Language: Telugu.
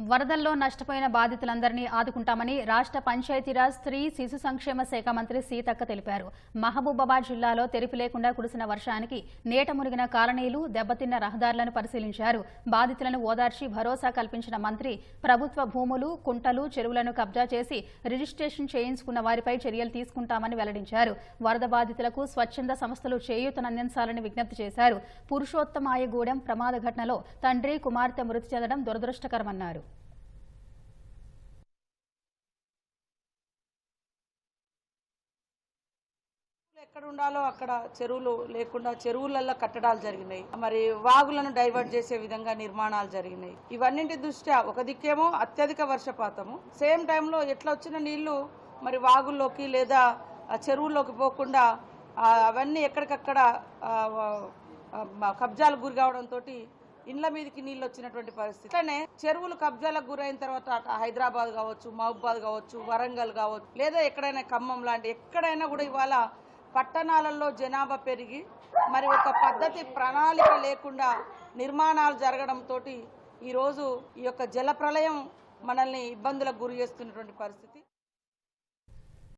వరదల్లో నష్టపోయిన బాధితులందరినీ ఆదుకుంటామని రాష్ట్ర పంచాయతీరాజ్ స్త్రీ శిశు సంక్షేమ శాఖ మంత్రి సీతక్క తెలిపారు. మహబూబాబాద్ జిల్లాలో తెరిపి లేకుండా కురిసిన వర్షానికి నేట మునిగిన కాలనీలు దెబ్బతిన్న రహదారులను పరిశీలించారు. బాధితులను ఓదార్చి భరోసా కల్పించిన మంత్రి ప్రభుత్వ భూములు కుంటలు చెరువులను కబ్జా చేసి రిజిస్ట్రేషన్ చేయించుకున్న వారిపై చర్యలు తీసుకుంటామని వెల్లడించారు. వరద బాధితులకు స్వచ్ఛంద సంస్థలు చేయూతనందించాలని విజ్ఞప్తి చేశారు. పురుషోత్తమాయగూడెం ప్రమాద ఘటనలో తండ్రి కుమార్తె మృతి చెందడం దురదృష్టకరమన్నారు. ఎక్కడ ఉండాలో అక్కడ చెరువులు లేకుండా చెరువులలో కట్టడాలు జరిగినాయి. మరి వాగులను డైవర్ట్ చేసే విధంగా నిర్మాణాలు జరిగినాయి. ఇవన్నింటి దృష్ట్యా ఒక దిక్కేమో అత్యధిక వర్షపాతము. సేమ్ టైంలో ఎట్లా వచ్చిన నీళ్ళు మరి వాగుల్లోకి లేదా చెరువుల్లోకి పోకుండా అవన్నీ ఎక్కడికక్కడ కబ్జాలకు గురి కావడంతో ఇండ్ల మీదకి నీళ్ళు వచ్చినటువంటి పరిస్థితి. అట్లనే చెరువులు కబ్జాలకు గురైన తర్వాత హైదరాబాద్ కావచ్చు మహబూబాద్ కావచ్చు వరంగల్ కావచ్చు లేదా ఎక్కడైనా ఖమ్మం లాంటి ఎక్కడైనా కూడా ఇవాళ పట్టణాలలో జనాభా పెరిగి మరి ఒక పద్ధతి ప్రణాళిక లేకుండా నిర్మాణాలు జరగడంతో ఈరోజు ఈ యొక్క జల ప్రళయం మనల్ని ఇబ్బందులకు గురి చేస్తున్నటువంటి పరిస్థితి.